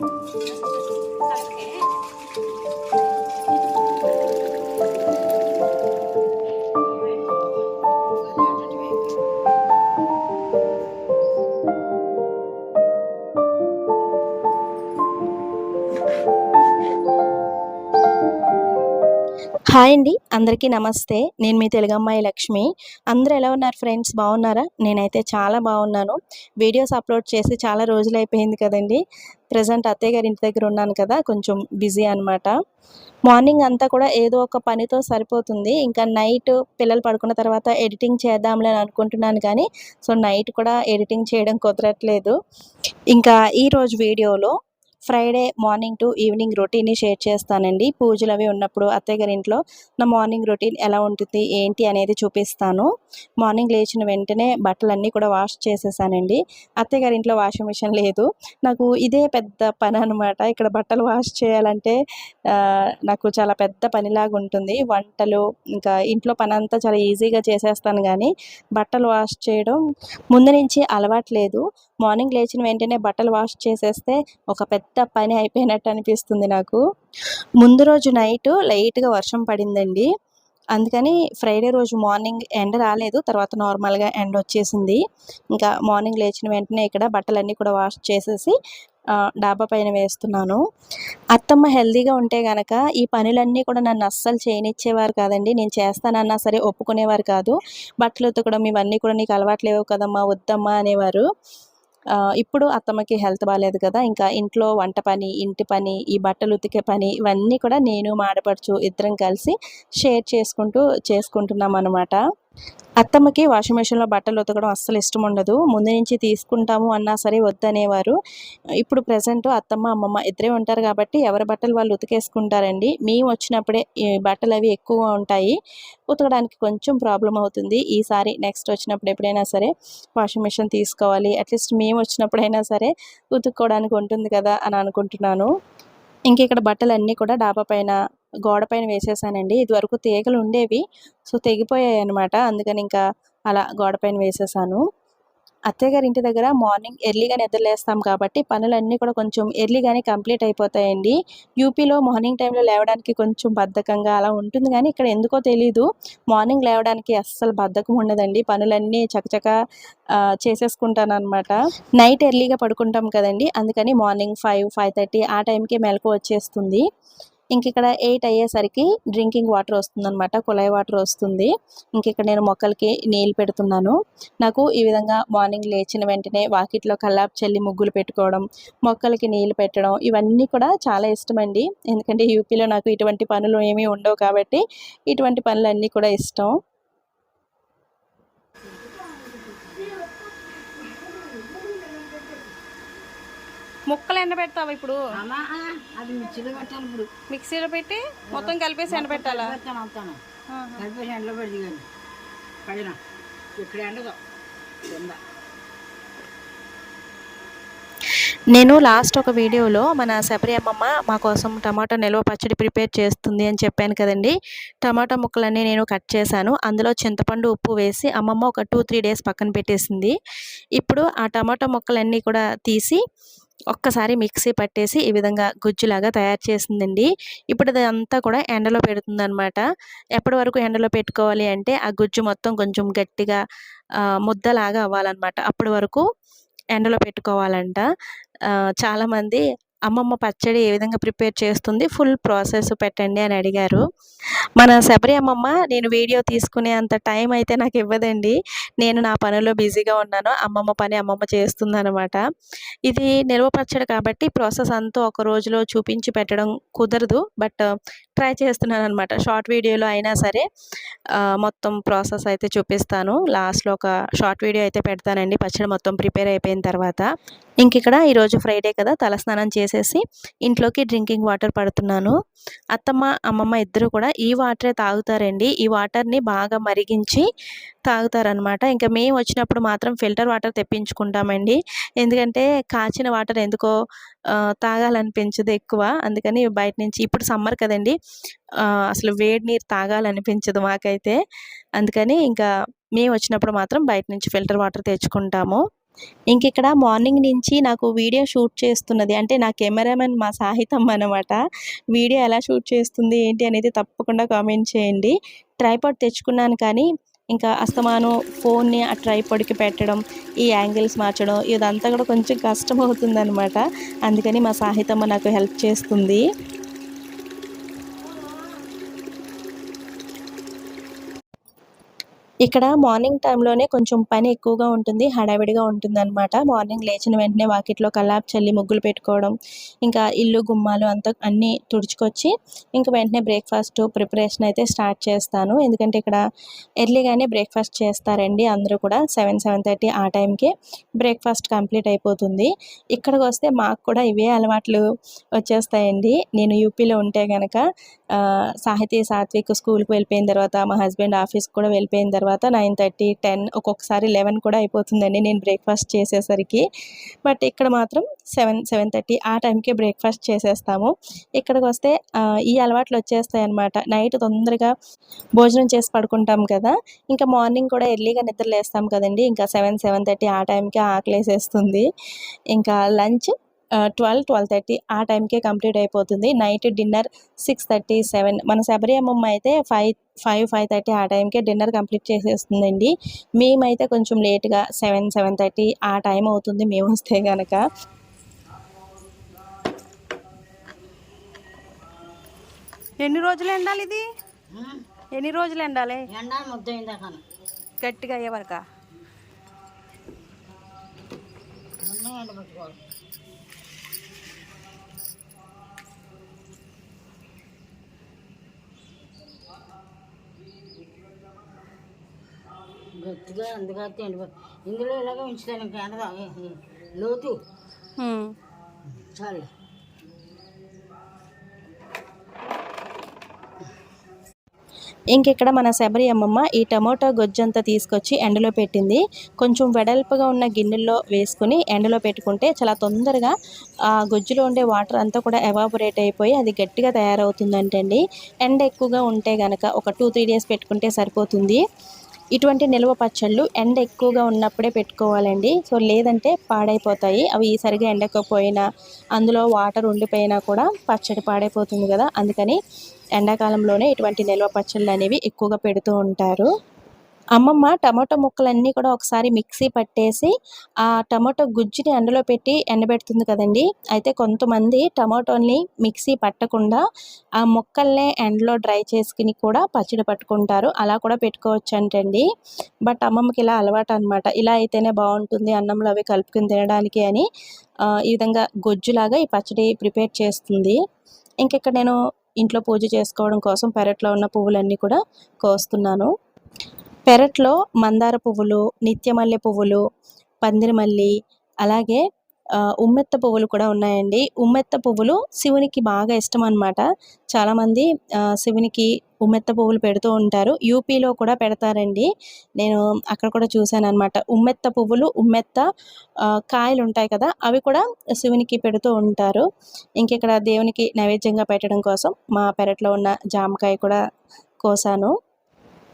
Thank you. Hi అండి అందరికీ నమస్తే. నేను మీ తెలుగమ్మాయి లక్ష్మి. అందరూ ఎలా ఉన్నారు ఫ్రెండ్స్? బాగున్నారా? నేనైతే చాలా బాగున్నాను. వీడియోస్ అప్లోడ్ చేసి చాలా రోజులు అయిపోయింది కదండి. ప్రజెంట్ అత్తయ్య గారి ఇంటి దగ్గర ఉన్నాను కదా కొంచెం బిజీ అనమాట మార్నింగ్ అంతా కూడా ఏదో ఒక పనితో సరిపోతుంది. ఇంకా నైట్ పిల్లలు పడుకున్న తర్వాత ఎడిటింగ్ చేద్దాంలే అని అనుకుంటున్నాను కానీ సో నైట్ కూడా ఎడిటింగ్ చేయడం కుదరట్లేదు. ఇంకా ఈరోజు వీడియోలో ఫ్రైడే మార్నింగ్ టు ఈవినింగ్ రొటీన్ని షేర్ చేస్తానండి. పూజలు అవి ఉన్నప్పుడు అత్తయ్య గారి ఇంట్లో నా మార్నింగ్ రొటీన్ ఎలా ఉంటుంది ఏంటి అనేది చూపిస్తాను. మార్నింగ్ లేచిన వెంటనే బట్టలన్నీ కూడా వాష్ చేసేసానండి. అత్తయ్య గారి ఇంట్లో వాషింగ్ మిషన్ లేదు. నాకు ఇదే పెద్ద పని అనమాట ఇక్కడ బట్టలు వాష్ చేయాలంటే నాకు చాలా పెద్ద పనిలాగా ఉంటుంది. వంటలు ఇంకా ఇంట్లో పని అంతా చాలా ఈజీగా చేసేస్తాను కానీ బట్టలు వాష్ చేయడం ముందు నుంచి అలవాట్లేదు మార్నింగ్ లేచిన వెంటనే బట్టలు వాష్ చేసేస్తే ఒక పెద్ద పని అయిపోయినట్టు అనిపిస్తుంది నాకు. ముందు రోజు నైట్ లైట్గా వర్షం పడిందండి. అందుకని ఫ్రైడే రోజు మార్నింగ్ ఎండ రాలేదు తర్వాత నార్మల్గా ఎండ వచ్చేసింది. ఇంకా మార్నింగ్ లేచిన వెంటనే ఇక్కడ బట్టలన్నీ కూడా వాష్ చేసేసి డాబా పైన వేస్తున్నాను. అత్తమ్మ హెల్తీగా ఉంటే గనక ఈ పనులన్నీ కూడా నన్ను అస్సలు చేయనిచ్చేవారు కాదండి. నేను చేస్తానన్నా సరే ఒప్పుకునేవారు కాదు. బట్టలు ఉతకడం ఇవన్నీ కూడా నీకు అలవాట్లేవు కదమ్మా వద్దమ్మా అనేవారు. ఇప్పుడు అత్తమ్మకి హెల్త్ బాగాలేదు కదా ఇంకా ఇంట్లో వంట పని ఇంటి పని ఈ బట్టలు ఉతికే పని ఇవన్నీ కూడా నేను మాడపడుచు ఇద్దరం కలిసి షేర్ చేసుకుంటూ చేసుకుంటున్నాం అనమాట అత్తమ్మకి వాషింగ్ మెషిన్లో బట్టలు ఉతకడం అస్సలు ఇష్టం ఉండదు. ముందు నుంచి తీసుకుంటాము అన్నా సరే వద్దనేవారు. ఇప్పుడు ప్రజెంట్ అత్తమ్మ అమ్మమ్మ ఇద్దరే ఉంటారు కాబట్టి ఎవరి బట్టలు వాళ్ళు ఉతికేసుకుంటారండి. మేము వచ్చినప్పుడే ఈ బట్టలు అవి ఎక్కువగా ఉంటాయి. ఉతకడానికి కొంచెం ప్రాబ్లం అవుతుంది. ఈసారి నెక్స్ట్ వచ్చినప్పుడు ఎప్పుడైనా సరే వాషింగ్ మెషిన్ తీసుకోవాలి. అట్లీస్ట్ మేము వచ్చినప్పుడైనా సరే ఉతుక్కోవడానికి ఉంటుంది కదా అని అనుకుంటున్నాను. ఇంక ఇక్కడ బట్టలు అన్నీ కూడా డాబా పైన గోడ పైన వేసేసానండి. ఇది వరకు తీగలు ఉండేవి. సో తెగిపోయాయి అనమాట అందుకని ఇంకా అలా గోడ పైన వేసేసాను. అత్తయ్య గారి ఇంటి దగ్గర మార్నింగ్ ఎర్లీగా నిద్రలేస్తాం కాబట్టి పనులన్నీ కూడా కొంచెం ఎర్లీగానే కంప్లీట్ అయిపోతాయండి. యూపీలో మార్నింగ్ టైంలో లేవడానికి కొంచెం బద్ధకంగా అలా ఉంటుంది కానీ ఇక్కడ ఎందుకో తెలీదు. మార్నింగ్ లేవడానికి అస్సలు బద్ధకం ఉండదండి. పనులన్నీ చకచక చేసేసుకుంటాను అనమాట నైట్ ఎర్లీగా పడుకుంటాం కదండి. అందుకని మార్నింగ్ ఫైవ్ ఫైవ్ థర్టీ ఆ టైంకి మెలకు వచ్చేస్తుంది. ఇంక ఇక్కడ ఎయిట్ అయ్యేసరికి డ్రింకింగ్ వాటర్ వస్తుందన్నమాట కుళాయి వాటర్ వస్తుంది. ఇంక ఇక్కడ నేను మొక్కలకి నీళ్ళు పెడుతున్నాను. నాకు ఈ విధంగా మార్నింగ్ లేచిన వెంటనే వాకిట్లో కల్లాపు చల్లి ముగ్గులు పెట్టుకోవడం మొక్కలకి నీళ్ళు పెట్టడం ఇవన్నీ కూడా చాలా ఇష్టం అండి ఎందుకంటే యూపీలో నాకు ఇటువంటి పనులు ఏమీ ఉండవు కాబట్టి ఇటువంటి పనులన్నీ కూడా ఇష్టం. ముక్కలు ఎండబెడతావా ఇప్పుడు? అది మిక్సీలో పెట్టాలి ఇప్పుడు. మిక్సీలో పెట్టి మొత్తం కలిపేసి ఎండబెట్టాలా? పెడతాను అవుతాను. కలిపేసి ఎండలో పడిన ఇక్కడ ఎండదు కింద. నేను లాస్ట్ ఒక వీడియోలో మన శబరి అమ్మమ్మ మా కోసం టమాటా నిల్వ పచ్చడి ప్రిపేర్ చేస్తుంది అని చెప్పాను కదండి. టమాటా ముక్కలన్నీ నేను కట్ చేశాను. అందులో చింతపండు ఉప్పు వేసి అమ్మమ్మ ఒక టూ త్రీ డేస్ పక్కన పెట్టేసింది. ఇప్పుడు ఆ టమాటా ముక్కలన్నీ కూడా తీసి ఒక్కసారి మిక్సీ పట్టేసి ఈ విధంగా గుజ్జులాగా తయారు చేసిందండి. ఇప్పుడు అదంతా కూడా ఎండలో పెడుతుంది అనమాట ఎప్పటి వరకు ఎండలో పెట్టుకోవాలి అంటే ఆ గుజ్జు మొత్తం కొంచెం గట్టిగా ముద్దలాగా అవ్వాలన్నమాట. అప్పటి వరకు ఎండలో పెట్టుకోవాలంట. చాలామంది అమ్మమ్మ పచ్చడి ఏ విధంగా ప్రిపేర్ చేస్తుంది ఫుల్ ప్రాసెస్ పెట్టండి అని అడిగారు. మన శబరి అమ్మమ్మ నేను వీడియో తీసుకునే అంత టైం అయితే నాకు ఇవ్వదండి. నేను నా పనిలో బిజీగా ఉన్నాను అమ్మమ్మ పని అమ్మమ్మ చేస్తుందనమాట ఇది నిల్వ పచ్చడి కాబట్టి ప్రాసెస్ అంతా ఒక రోజులో చూపించి పెట్టడం కుదరదు బట్ ట్రై చేస్తున్నాను అనమాట షార్ట్ వీడియోలో అయినా సరే మొత్తం ప్రాసెస్ అయితే చూపిస్తాను. లాస్ట్లో ఒక షార్ట్ వీడియో అయితే పెడతానండి పచ్చడి మొత్తం ప్రిపేర్ అయిపోయిన తర్వాత. ఇంక ఇక్కడ ఈరోజు ఫ్రైడే కదా తలస్నానం చేసేసి ఇంట్లోకి డ్రింకింగ్ వాటర్ పడుతున్నాను. అత్తమ్మ అమ్మమ్మ ఇద్దరు కూడా ఈ వాటరే తాగుతారండి. ఈ వాటర్ని బాగా మరిగించి తాగుతారనమాట ఇంకా మేము వచ్చినప్పుడు మాత్రం ఫిల్టర్ వాటర్ తెప్పించుకుంటామండి. ఎందుకంటే కాచిన వాటర్ ఎందుకో తాగాలనిపించదు ఎక్కువ. అందుకని బయట నుంచి ఇప్పుడు సమ్మర్ కదండి అసలు వేడి నీరు తాగాలనిపించదు మాకైతే. అందుకని ఇంకా మేము వచ్చినప్పుడు మాత్రం బయట నుంచి ఫిల్టర్ వాటర్ తెచ్చుకుంటాము. ఇంక ఇక్కడ మార్నింగ్ నుంచి నాకు వీడియో షూట్ చేస్తున్నది. అంటే నా కెమెరామెన్ మా సాహితమ్మ అనమాట వీడియో ఎలా షూట్ చేస్తుంది ఏంటి అనేది తప్పకుండా కామెంట్ చేయండి. ట్రైపాడ్ తెచ్చుకున్నాను కానీ ఇంకా అస్తమానం ఫోన్ని ఆ ట్రైపాడ్కి పెట్టడం ఈ యాంగిల్స్ మార్చడం ఇదంతా కూడా కొంచెం కష్టం అవుతుందనమాట అందుకని మా సాహితమ్మ నాకు హెల్ప్ చేస్తుంది. ఇక్కడ మార్నింగ్ టైంలోనే కొంచెం పని ఎక్కువగా ఉంటుంది హడావిడిగా ఉంటుంది అనమాట మార్నింగ్ లేచిన వెంటనే వాకిట్లో కల్లాపు చల్లి ముగ్గులు పెట్టుకోవడం ఇంకా ఇల్లు గుమ్మాలు అంతా అన్నీ తుడుచుకొచ్చి ఇంకా వెంటనే బ్రేక్ఫాస్ట్ ప్రిపరేషన్ అయితే స్టార్ట్ చేస్తాను. ఎందుకంటే ఇక్కడ ఎర్లీగానే బ్రేక్ఫాస్ట్ చేస్తారండి అందరూ కూడా సెవెన్ సెవెన్ థర్టీ ఆ టైంకి బ్రేక్ఫాస్ట్ కంప్లీట్ అయిపోతుంది. ఇక్కడికి వస్తే మాకు కూడా ఇవే అలవాట్లు వచ్చేస్తాయండి. నేను యూపీలో ఉంటే కనుక సాహితీ సాత్విక్ స్కూల్కి వెళ్ళిపోయిన తర్వాత మా హస్బెండ్ ఆఫీస్కి కూడా వెళ్ళిపోయిన తర్వాత తర్వాత నైన్ థర్టీ టెన్ ఒక్కొక్కసారి లెవెన్ కూడా అయిపోతుందండి నేను బ్రేక్ఫాస్ట్ చేసేసరికి. బట్ ఇక్కడ మాత్రం సెవెన్ సెవెన్ థర్టీ ఆ టైంకే బ్రేక్ఫాస్ట్ చేసేస్తాము. ఇక్కడికి వస్తే ఈ అలవాట్లు వచ్చేస్తాయి అన్నమాట నైట్ తొందరగా భోజనం చేసి పడుకుంటాం కదా. ఇంకా మార్నింగ్ కూడా ఎర్లీగా నిద్రలేస్తాం కదండి. ఇంకా సెవెన్ సెవెన్ థర్టీ ఆ టైంకే ఆకలేసేస్తుంది. ఇంకా లంచ్ ట్వెల్వ్ ట్వెల్వ్ థర్టీ ఆ టైంకే కంప్లీట్ అయిపోతుంది. Night dinner six thirty seven మన శబరి అమ్మమ్మ అయితే ఫైవ్ ఫైవ్ ఫైవ్ థర్టీ ఆ టైంకే డిన్నర్ కంప్లీట్ చేసేస్తుందండి. మేమైతే కొంచెం లేట్గా సెవెన్ సెవెన్ థర్టీ ఆ టైం అవుతుంది మేము వస్తే కనుక ఎన్ని రోజులు ఎండాలి ఇది? ఎన్ని రోజులు ఎండాలి? ఎండ ముద్ద అయిందాక గట్టిగా అయ్యే వరక ఎండ పెట్టుకోవాలి గట్టిగా ఎండిపోయి ఇందులో ఇలాగ ఉంచుతాను ఇంకా లోతు. చాలు. ఇంక ఇక్కడ మన శబరి అమ్మమ్మ ఈ టమోటా గొజ్జంతా తీసుకొచ్చి ఎండలో పెట్టింది. కొంచెం వెడల్పుగా ఉన్న గిన్నెల్లో వేసుకుని ఎండలో పెట్టుకుంటే చాలా తొందరగా ఆ గొజ్జులో ఉండే వాటర్ అంతా కూడా ఎవాపరేట్ అయిపోయి అది గట్టిగా తయారవుతుందంటండి. ఎండ ఎక్కువగా ఉంటే గనక ఒక టూ త్రీ డేస్ పెట్టుకుంటే సరిపోతుంది. ఇటువంటి నిల్వ పచ్చళ్ళు ఎండ ఎక్కువగా ఉన్నప్పుడే పెట్టుకోవాలండి. సో లేదంటే పాడైపోతాయి. అవి సరిగా ఎండకపోయినా అందులో వాటర్ ఉండిపోయినా కూడా పచ్చడి పాడైపోతుంది కదా. అందుకని ఎండాకాలంలోనే ఇటువంటి నిల్వ పచ్చళ్ళు అనేవి ఎక్కువగా పెడుతూ ఉంటారు. అమ్మమ్మ టమాటో ముక్కలన్నీ కూడా ఒకసారి మిక్సీ పట్టేసి ఆ టమాటో గుజ్జుని ఎండలో పెట్టి ఎండబెడుతుంది కదండి. అయితే కొంతమంది టమాటోని మిక్సీ పట్టకుండా ఆ ముక్కల్నే ఎండలో డ్రై చేసుకుని కూడా పచ్చడి పట్టుకుంటారు. అలా కూడా పెట్టుకోవచ్చు అంటండి బట్ అమ్మమ్మకి ఇలా అలవాటు అనమాట ఇలా అయితేనే బాగుంటుంది అన్నంలో అవి కలుపుకుని తినడానికి అని ఈ విధంగా గొజ్జులాగా ఈ పచ్చడి ప్రిపేర్ చేస్తుంది. ఇంకెక్కడ నేను ఇంట్లో పూజ చేసుకోవడం కోసం పెరట్లో ఉన్న పువ్వులన్నీ కూడా కోస్తున్నాను. పెరట్లో మందార పువ్వులు నిత్యమల్లె పువ్వులు పందిరిమల్లి అలాగే ఉమ్మెత్త పువ్వులు కూడా ఉన్నాయండి. ఉమ్మెత్త పువ్వులు శివునికి బాగా ఇష్టం అనమాట చాలామంది శివునికి ఉమ్మెత్త పువ్వులు పెడుతూ ఉంటారు. యూపీలో కూడా పెడతారండి. నేను అక్కడ కూడా చూశాను అనమాట ఉమ్మెత్త పువ్వులు ఉమ్మెత్త కాయలు ఉంటాయి కదా అవి కూడా శివునికి పెడుతూ ఉంటారు. ఇంకెక్కడ దేవునికి నైవేద్యంగా పెట్టడం కోసం మా పెరట్లో ఉన్న జామకాయ కూడా కోసాను.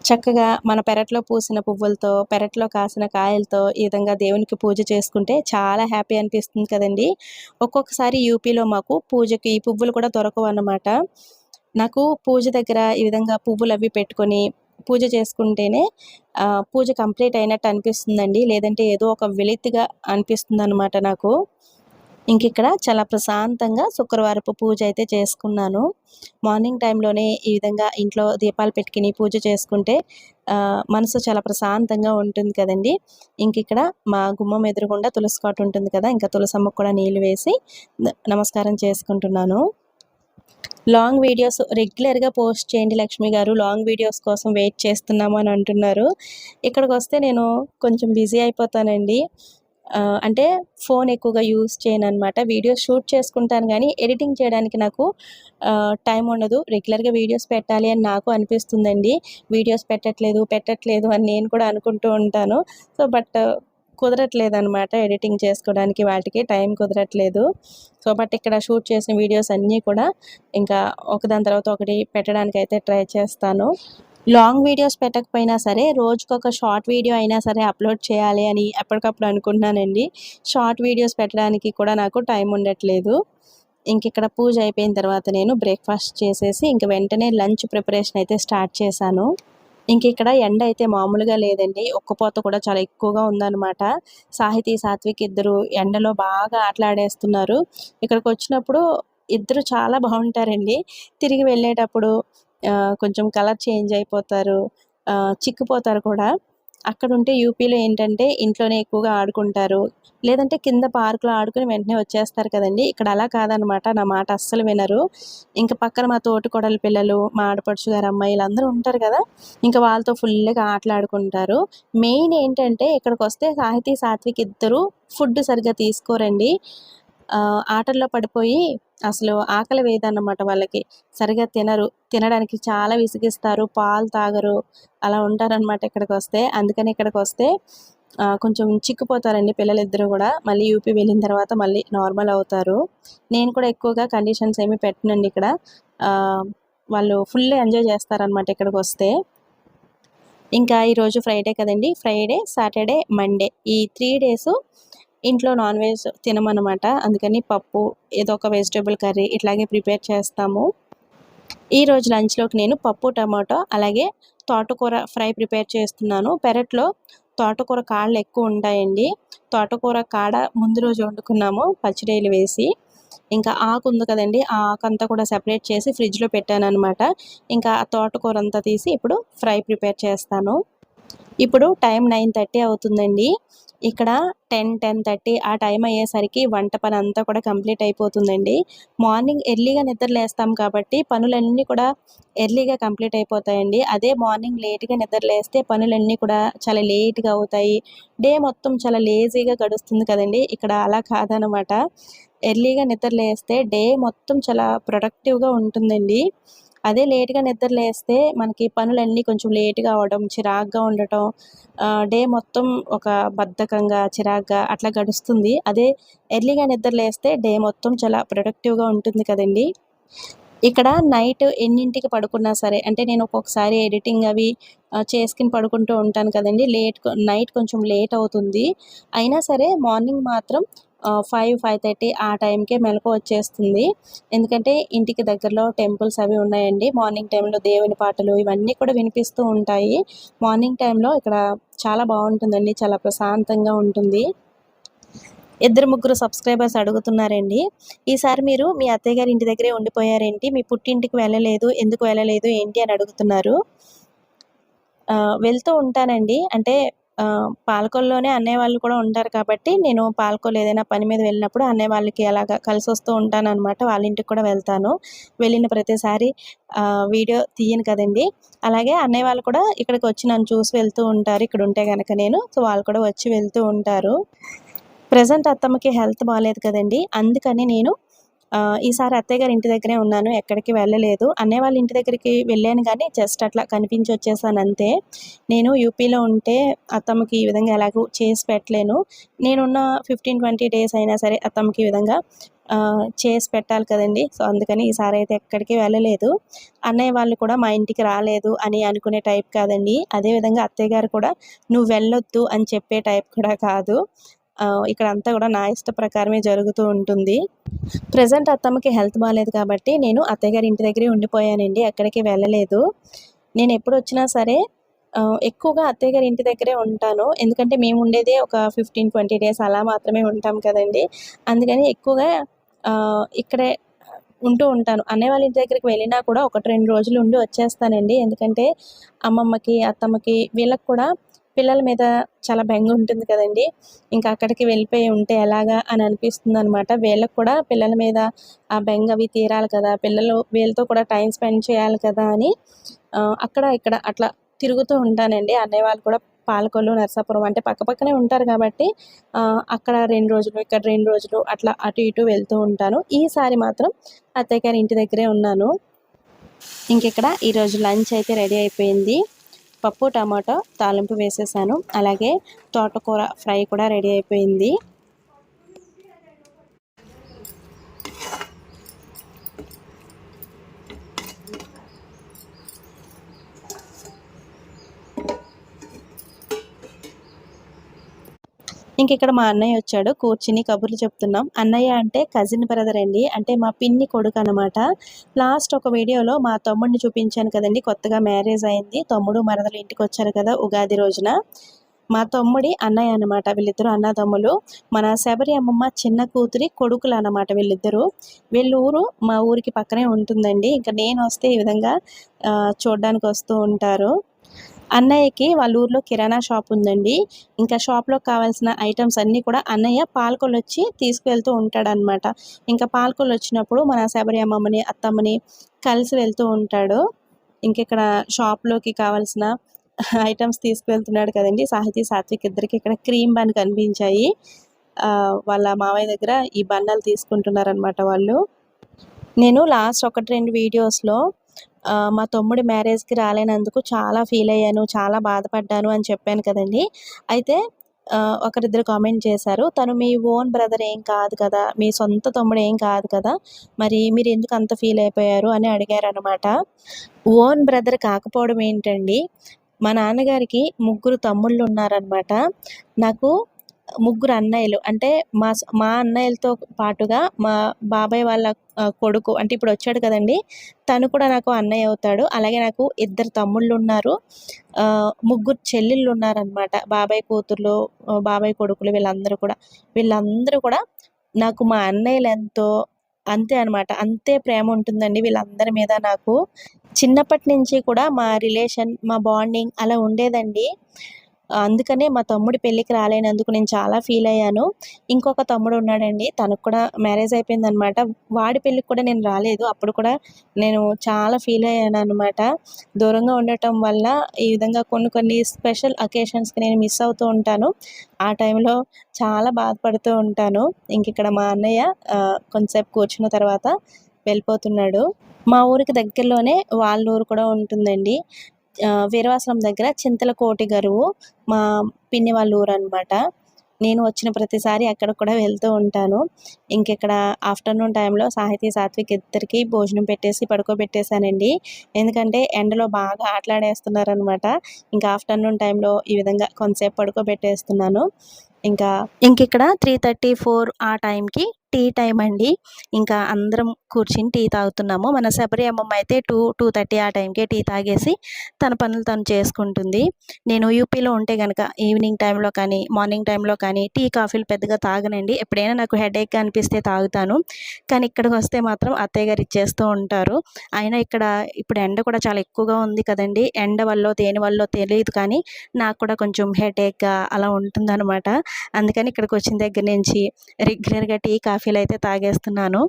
చక్కగా మన పెరట్లో పూసిన పువ్వులతో పెరట్లో కాసిన కాయలతో ఈ విధంగా దేవునికి పూజ చేసుకుంటే చాలా హ్యాపీ అనిపిస్తుంది కదండి. ఒక్కొక్కసారి యూపీలో మాకు పూజకి ఈ పువ్వులు కూడా దొరకవు అన్నమాట. నాకు పూజ దగ్గర ఈ విధంగా పువ్వులు అవి పెట్టుకొని పూజ చేసుకుంటేనే పూజ కంప్లీట్ అయినట్టు అనిపిస్తుందండి. లేదంటే ఏదో ఒక వెలితిగా అనిపిస్తుంది అనమాట నాకు. ఇంక ఇక్కడ చాలా ప్రశాంతంగా శుక్రవారపు పూజ అయితే చేసుకున్నాను. మార్నింగ్ టైంలోనే ఈ విధంగా ఇంట్లో దీపాలు పెట్టుకుని పూజ చేసుకుంటే మనసు చాలా ప్రశాంతంగా ఉంటుంది కదండి. ఇంక ఇక్కడ మా గుమ్మం ఎదురుగుండా తులసి కోట ఉంటుంది కదా ఇంకా తులసమ్మకు కూడా నీళ్ళు వేసి న- నమస్కారం చేసుకుంటున్నాను. లాంగ్ వీడియోస్ రెగ్యులర్గా పోస్ట్ చేయండి లక్ష్మి గారు. లాంగ్ వీడియోస్ కోసం వెయిట్ చేస్తున్నాము అని అంటున్నారు. ఇక్కడికి వస్తే నేను కొంచెం బిజీ అయిపోతానండి. అంటే ఫోన్ ఎక్కువగా యూస్ చేయను అనమాట వీడియోస్ షూట్ చేసుకుంటాను కానీ ఎడిటింగ్ చేయడానికి నాకు టైం ఉండదు. రెగ్యులర్గా వీడియోస్ పెట్టాలి అని నాకు అనిపిస్తుందండి. వీడియోస్ పెట్టట్లేదు పెట్టట్లేదు అని నేను కూడా అనుకుంటూ ఉంటాను. సో బట్ కుదరట్లేదు అనమాట ఎడిటింగ్ చేసుకోవడానికి వాటికి. టైం కుదరట్లేదు. సో బట్ ఇక్కడ షూట్ చేసిన వీడియోస్ అన్నీ కూడా ఇంకా ఒకదాని తర్వాత ఒకటి పెట్టడానికి అయితే ట్రై చేస్తాను. లాంగ్ వీడియోస్ పెట్టకపోయినా సరే రోజుకొక షార్ట్ వీడియో అయినా సరే అప్లోడ్ చేయాలి అని ఎప్పటికప్పుడు అనుకుంటున్నానండి. షార్ట్ వీడియోస్ పెట్టడానికి కూడా నాకు టైం ఉండట్లేదు. ఇంక ఇక్కడ పూజ అయిపోయిన తర్వాత నేను బ్రేక్ఫాస్ట్ చేసేసి ఇంక వెంటనే లంచ్ ప్రిపరేషన్ అయితే స్టార్ట్ చేశాను. ఇంక ఇక్కడ ఎండ అయితే మామూలుగా లేదండి. ఒక్కపోత కూడా చాలా ఎక్కువగా ఉందన్నమాట. సాహితీ సాత్విక్ ఇద్దరు ఎండలో బాగా ఆటలాడేస్తున్నారు. ఇక్కడికి వచ్చినప్పుడు ఇద్దరు చాలా బాగుంటారండి. తిరిగి వెళ్ళేటప్పుడు కొంచెం కలర్ చేంజ్ అయిపోతారు చిక్కిపోతారు కూడా. అక్కడ ఉంటే యూపీలో ఏంటంటే ఇంట్లోనే ఎక్కువగా ఆడుకుంటారు. లేదంటే కింద పార్కులో ఆడుకుని వెంటనే వచ్చేస్తారు కదండి. ఇక్కడ అలా కాదనమాట నా మాట అస్సలు వినరు. ఇంకా పక్కన మా తోటికొడల పిల్లలు మా ఆడపడుచు గారు అమ్మాయిలు అందరూ ఉంటారు కదా. ఇంకా వాళ్ళతో ఫుల్గా ఆటలాడుకుంటారు. మెయిన్ ఏంటంటే ఇక్కడికి వస్తే సాహితీ సాత్విక్ ఇద్దరు ఫుడ్ సరిగ్గా తీసుకోరండి. ఆటల్లో పడిపోయి అసలు ఆకలి వేయదన్నమాట వాళ్ళకి. సరిగా తినరు. తినడానికి చాలా విసిగిస్తారు. పాలు తాగరు. అలా ఉంటారనమాట ఇక్కడికి వస్తే అందుకని ఇక్కడికి వస్తే కొంచెం చిక్కుపోతారండి పిల్లలిద్దరూ కూడా. మళ్ళీ యూపీ వెళ్ళిన తర్వాత మళ్ళీ నార్మల్ అవుతారు. నేను కూడా ఎక్కువగా కండిషన్స్ ఏమి పెట్టనండి ఇక్కడ. వాళ్ళు ఫుల్ ఎంజాయ్ చేస్తారనమాట ఇక్కడికి వస్తే ఇంకా ఈరోజు ఫ్రైడే కదండి. ఫ్రైడే సాటర్డే మండే ఈ త్రీ డేస్ ఇంట్లో నాన్ వెజ్ తినమనమాట అందుకని పప్పు ఏదో ఒక వెజిటేబుల్ కర్రీ ఇట్లాగే ప్రిపేర్ చేస్తాము. ఈరోజు లంచ్లోకి నేను పప్పు టమాటో అలాగే తోటకూర ఫ్రై ప్రిపేర్ చేస్తున్నాను. పెరట్లో తోటకూర కాళ్ళు ఎక్కువ ఉంటాయండి. తోటకూర కాడ ముందు రోజు వండుకున్నాము పచ్చిడేలు వేసి. ఇంకా ఆకు ఉంది కదండి ఆ ఆకు అంతా కూడా సెపరేట్ చేసి ఫ్రిడ్జ్లో పెట్టాను అనమాట ఇంకా ఆ తోటకూర అంతా తీసి ఇప్పుడు ఫ్రై ప్రిపేర్ చేస్తాను. ఇప్పుడు టైం నైన్ థర్టీ అవుతుందండి. ఇక్కడ టెన్ టెన్ థర్టీ ఆ టైం అయ్యేసరికి వంట పని అంతా కూడా కంప్లీట్ అయిపోతుందండి. మార్నింగ్ ఎర్లీగా నిద్ర లేస్తాం కాబట్టి పనులన్నీ కూడా ఎర్లీగా కంప్లీట్ అయిపోతాయండి. అదే మార్నింగ్ లేట్గా నిద్ర లేస్తే పనులన్నీ కూడా చాలా లేట్గా అవుతాయి. డే మొత్తం చాలా లేజీగా గడుస్తుంది కదండి. ఇక్కడ అలా కాదనమాట ఎర్లీగా నిద్ర లేస్తే డే మొత్తం చాలా ప్రొడక్టివ్గా ఉంటుందండి. అదే లేట్గా నిద్ర లేస్తే మనకి పనులన్నీ కొంచెం లేట్గా అవ్వడం చిరాగ్గా ఉండటం డే మొత్తం ఒక బద్ధకంగా చిరాగ్గా అట్లా గడుస్తుంది. అదే ఎర్లీగా నిద్ర లేస్తే డే మొత్తం చాలా ప్రొడక్టివ్గా ఉంటుంది కదండి. ఇక్కడ నైట్ ఎన్నింటికి పడుకున్నా సరే అంటే నేను ఒక్కొక్కసారి ఎడిటింగ్ అవి చేసుకుని పడుకుంటూ ఉంటాను కదండి. లేట్ నైట్ కొంచెం లేట్ అవుతుంది. అయినా సరే మార్నింగ్ మాత్రం ఫైవ్ ఫైవ్ థర్టీ ఆ టైంకే మెలకు వచ్చేస్తుంది. ఎందుకంటే ఇంటికి దగ్గరలో టెంపుల్స్ అవి ఉన్నాయండి. మార్నింగ్ టైంలో దేవుని పాటలు ఇవన్నీ కూడా వినిపిస్తూ ఉంటాయి. మార్నింగ్ టైంలో ఇక్కడ చాలా బాగుంటుందండి. చాలా ప్రశాంతంగా ఉంటుంది. ఇద్దరు ముగ్గురు సబ్స్క్రైబర్స్ అడుగుతున్నారండి. ఈసారి మీరు మీ అత్తయ్య గారి ఇంటి దగ్గరే ఉండిపోయారేంటి? మీ పుట్టింటికి వెళ్ళలేదు. ఎందుకు వెళ్ళలేదు? ఏంటి అని అడుగుతున్నారు. వెళ్తూ ఉంటానండి. అంటే పాలకొల్లోనే అన్నయ్య వాళ్ళు కూడా ఉంటారు కాబట్టి నేను పాలకొల్లు ఏదైనా పని మీద వెళ్ళినప్పుడు అన్నయ్య వాళ్ళకి అలాగా కలిసి వస్తూ ఉంటాను అనమాట వాళ్ళ ఇంటికి కూడా వెళ్తాను. వెళ్ళిన ప్రతిసారి వీడియో తీయను కదండి. అలాగే అన్నయ్య వాళ్ళు కూడా ఇక్కడికి వచ్చి నన్ను చూసి వెళ్తూ ఉంటారు. ఇక్కడ ఉంటే కనుక నేను. సో వాళ్ళు కూడా వచ్చి వెళ్తూ ఉంటారు. ప్రజెంట్ అత్తమ్మకి హెల్త్ బాగాలేదు కదండి. అందుకని నేను ఈసారి అత్తయ్య గారి ఇంటి దగ్గరే ఉన్నాను ఎక్కడికి వెళ్ళలేదు. అన్నయ్య వాళ్ళ ఇంటి దగ్గరికి వెళ్ళాను కానీ జస్ట్ అట్లా కనిపించి వచ్చేసాను అంతే. నేను యూపీలో ఉంటే అత్తమ్మకి ఈ విధంగా ఎలాగో చేసి పెట్టలేను. నేనున్న ఫిఫ్టీన్ ట్వంటీ డేస్ అయినా సరే అత్తమ్మకి ఈ విధంగా చేసి పెట్టాలి కదండి. సో అందుకని ఈసారి అయితే ఎక్కడికి వెళ్ళలేదు. అన్నయ్య వాళ్ళు కూడా మా ఇంటికి రాలేదు అని అనుకునే టైప్ కాదండి. అదేవిధంగా అత్తయ్య గారు కూడా నువ్వు వెళ్ళొద్దు అని చెప్పే టైప్ కూడా కాదు. ఇక్కడ అంతా కూడా నా ఇష్ట ప్రకారమే జరుగుతూ ఉంటుంది. ప్రజెంట్ అత్తమ్మకి హెల్త్ బాగాలేదు కాబట్టి నేను అత్తయ్య గారి ఇంటి దగ్గరే ఉండిపోయానండి ఎక్కడికి వెళ్ళలేదు. నేను ఎప్పుడు వచ్చినా సరే ఎక్కువగా అత్తయ్య గారి ఇంటి దగ్గరే ఉంటాను. ఎందుకంటే మేము ఉండేదే ఒక ఫిఫ్టీన్ ట్వంటీ డేస్ అలా మాత్రమే ఉంటాం కదండి. అందుకని ఎక్కువగా ఇక్కడే ఉంటూ ఉంటాను. అన్నయ్య వాళ్ళ ఇంటి దగ్గరికి వెళ్ళినా కూడా ఒకటి రెండు రోజులు ఉండి వచ్చేస్తానండి. ఎందుకంటే అమ్మమ్మకి అత్తమ్మకి వీళ్ళకి కూడా పిల్లల మీద చాలా బెంగ ఉంటుంది కదండి. ఇంకా అక్కడికి వెళ్ళిపోయి ఉంటే ఎలాగా అని అనిపిస్తుంది అనమాట వీళ్ళకి కూడా పిల్లల మీద ఆ బెంగ అవి తీరాలి కదా. పిల్లలు వీళ్ళతో కూడా టైం స్పెండ్ చేయాలి కదా అని అక్కడ ఇక్కడ అట్లా తిరుగుతూ ఉంటానండి. అన్నయ్య వాళ్ళు కూడా పాలకొల్లు నరసాపురం అంటే పక్క పక్కనే ఉంటారు కాబట్టి అక్కడ రెండు రోజులు ఇక్కడ రెండు రోజులు అట్లా అటు ఇటు వెళ్తూ ఉంటాను. ఈసారి మాత్రం అత్తయ్య గారి ఇంటి దగ్గరే ఉన్నాను. ఇంకెక్కడ ఈరోజు లంచ్ అయితే రెడీ అయిపోయింది. పప్పు టమాటో తాలింపు వేసేసాను. అలాగే తోటకూర ఫ్రై కూడా రెడీ అయిపోయింది. ఇంక ఇక్కడ మా అన్నయ్య వచ్చాడు కూర్చుని కబుర్లు చెప్తున్నాం. అన్నయ్య అంటే కజిన్ బ్రదర్ అండి. అంటే మా పిన్ని కొడుకు అనమాట లాస్ట్ ఒక వీడియోలో మా తమ్ముడిని చూపించాను కదండి. కొత్తగా మ్యారేజ్ అయింది. తమ్ముడు మరదలు ఇంటికి వచ్చారు కదా ఉగాది రోజున. మా తమ్ముడి అన్నయ్య అనమాట వీళ్ళిద్దరు అన్నదమ్ములు. మన శబరి అమ్మమ్మ చిన్న కూతురి కొడుకులు అన్నమాట వీళ్ళిద్దరు. వీళ్ళ ఊరు మా ఊరికి పక్కనే ఉంటుందండి. ఇంకా నేను వస్తే ఈ విధంగా చూడడానికి వస్తూ ఉంటారు. అన్నయ్యకి వాళ్ళ ఊర్లో కిరాణా షాప్ ఉందండి. ఇంకా షాప్లో కావాల్సిన ఐటమ్స్ అన్నీ కూడా అన్నయ్య పాలకొల్లు వచ్చి తీసుకువెళ్తూ ఉంటాడనమాట ఇంకా పాలకొలు వచ్చినప్పుడు మన శబరి అమ్మమ్మని అత్తమ్మని కలిసి వెళ్తూ ఉంటాడు. ఇంకెక్కడ షాప్లోకి కావాల్సిన ఐటమ్స్ తీసుకువెళ్తున్నాడు కదండి. సాహితీ సాత్విక్ ఇద్దరికి ఇక్కడ క్రీమ్ బన్ కనిపించాయి. వాళ్ళ మావయ్య దగ్గర ఈ బన్నాలు తీసుకుంటున్నారనమాట వాళ్ళు. నేను లాస్ట్ ఒకటి రెండు వీడియోస్లో మా తమ్ముడి మ్యారేజ్కి రాలేనందుకు చాలా ఫీల్ అయ్యాను చాలా బాధపడ్డాను అని చెప్పాను కదండి. అయితే ఒకరిద్దరు కామెంట్ చేశారు తను మీ ఓన్ బ్రదర్ ఏం కాదు కదా మీ సొంత తమ్ముడు ఏం కాదు కదా మరి మీరు ఎందుకు అంత ఫీల్ అయిపోయారు? అని అడిగారు అనమాట ఓన్ బ్రదర్ కాకపోవడం ఏంటండి మా నాన్నగారికి ముగ్గురు తమ్ముళ్ళు ఉన్నారనమాట నాకు ముగ్గురు అన్నయ్యలు. అంటే మా మా అన్నయ్యలతో పాటుగా మా బాబాయ్ వాళ్ళ కొడుకు అంటే ఇప్పుడు వచ్చాడు కదండి. తను కూడా నాకు అన్నయ్య అవుతాడు. అలాగే నాకు ఇద్దరు తమ్ముళ్ళు ఉన్నారు ముగ్గురు చెల్లెళ్ళు ఉన్నారనమాట బాబాయ్ కూతుర్లు బాబాయ్ కొడుకులు వీళ్ళందరూ కూడా. వీళ్ళందరూ కూడా నాకు మా అన్నయ్యలు ఎంతో అంతే అనమాట అంతే ప్రేమ ఉంటుందండి వీళ్ళందరి మీద నాకు. చిన్నప్పటి నుంచి కూడా మా రిలేషన్ మా బాండింగ్ అలా ఉండేదండి. అందుకనే మా తమ్ముడి పెళ్ళికి రాలేనందుకు నేను చాలా ఫీల్ అయ్యాను. ఇంకొక తమ్ముడు ఉన్నాడండి తనకు కూడా మ్యారేజ్ అయిపోయింది అనమాట వాడి పెళ్ళికి కూడా నేను రాలేదు అప్పుడు కూడా నేను చాలా ఫీల్ అయ్యాను అనమాట దూరంగా ఉండటం వల్ల ఈ విధంగా కొన్ని కొన్ని స్పెషల్ అకేషన్స్కి నేను మిస్ అవుతూ ఉంటాను. ఆ టైంలో చాలా బాధపడుతూ ఉంటాను. ఇంక ఇక్కడ మా అన్నయ్య కొంతసేపు కూర్చున్న తర్వాత వెళ్ళిపోతున్నాడు. మా ఊరికి దగ్గరలోనే వాళ్ళ ఊరు కూడా ఉంటుందండి. వీరవాసనం దగ్గర చింతల కోటి గరువు మా పిన్ని వాళ్ళ ఊరు అనమాట నేను వచ్చిన ప్రతిసారి అక్కడ కూడా వెళ్తూ ఉంటాను. ఇంకెక్కడ ఆఫ్టర్నూన్ టైంలో సాహితీ సాత్విక్ ఇద్దరికి భోజనం పెట్టేసి పడుకోబెట్టేశానండి. ఎందుకంటే ఎండలో బాగా ఆటలాడేస్తున్నారనమాట ఇంకా ఆఫ్టర్నూన్ టైంలో ఈ విధంగా కొంతసేపు పడుకోబెట్టేస్తున్నాను. ఇంకా ఇంక ఇక్కడ త్రీ థర్టీ ఫోర్ ఆ టైంకి టీ టైం అండి. ఇంకా అందరం కూర్చుని టీ తాగుతున్నాము. మన శబరి అమ్మమ్మ అయితే టూ టూ థర్టీ ఆ టైంకే టీ తాగేసి తన పనులు తను చేసుకుంటుంది. నేను యూపీలో ఉంటే కనుక ఈవినింగ్ టైంలో కానీ మార్నింగ్ టైంలో కానీ టీ కాఫీలు పెద్దగా తాగనండి. ఎప్పుడైనా నాకు హెడేక్ అనిపిస్తే తాగుతాను. కానీ ఇక్కడికి వస్తే మాత్రం అత్తయ్య గారు ఇచ్చేస్తూ ఉంటారు. అయినా ఇక్కడ ఇప్పుడు ఎండ కూడా చాలా ఎక్కువగా ఉంది కదండి. ఎండ వల్ల దేని వల్ల తెలియదు కానీ నాకు కూడా కొంచెం హెడేక్గా అలా ఉంటుందన్నమాట. అందుకని ఇక్కడికి వచ్చిన దగ్గర నుంచి రెగ్యులర్గా టీ కాఫీ కాఫీలు అయితే తాగేస్తున్నాను.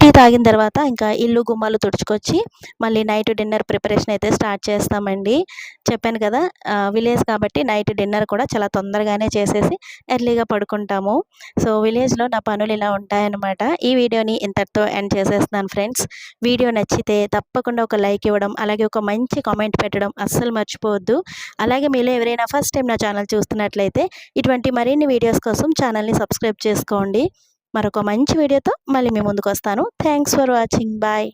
టీ తాగిన తర్వాత ఇంకా ఇల్లు గుమ్మాలు తుడుచుకొచ్చి మళ్ళీ నైట్ డిన్నర్ ప్రిపరేషన్ అయితే స్టార్ట్ చేస్తామండి. చెప్పాను కదా విలేజ్ కాబట్టి నైట్ డిన్నర్ కూడా చాలా తొందరగానే చేసేసి ఎర్లీగా పడుకుంటాము. సో విలేజ్లో నా పనులు ఇలా ఉంటాయన్నమాట. ఈ వీడియోని ఇంతటితో ఎండ్ చేసేస్తున్నాను ఫ్రెండ్స్. వీడియో నచ్చితే తప్పకుండా ఒక లైక్ ఇవ్వడం అలాగే ఒక మంచి కామెంట్ పెట్టడం అస్సలు మర్చిపోవద్దు. అలాగే మీలో ఎవరైనా ఫస్ట్ టైం నా ఛానల్ చూస్తున్నట్లయితే ఇటువంటి మరిన్ని వీడియోస్ కోసం ఛానల్ని సబ్స్క్రైబ్ చేసుకోండి. మరొక మంచి వీడియోతో మళ్ళీ మీ ముందుకు వస్తాను. Thanks for watching bye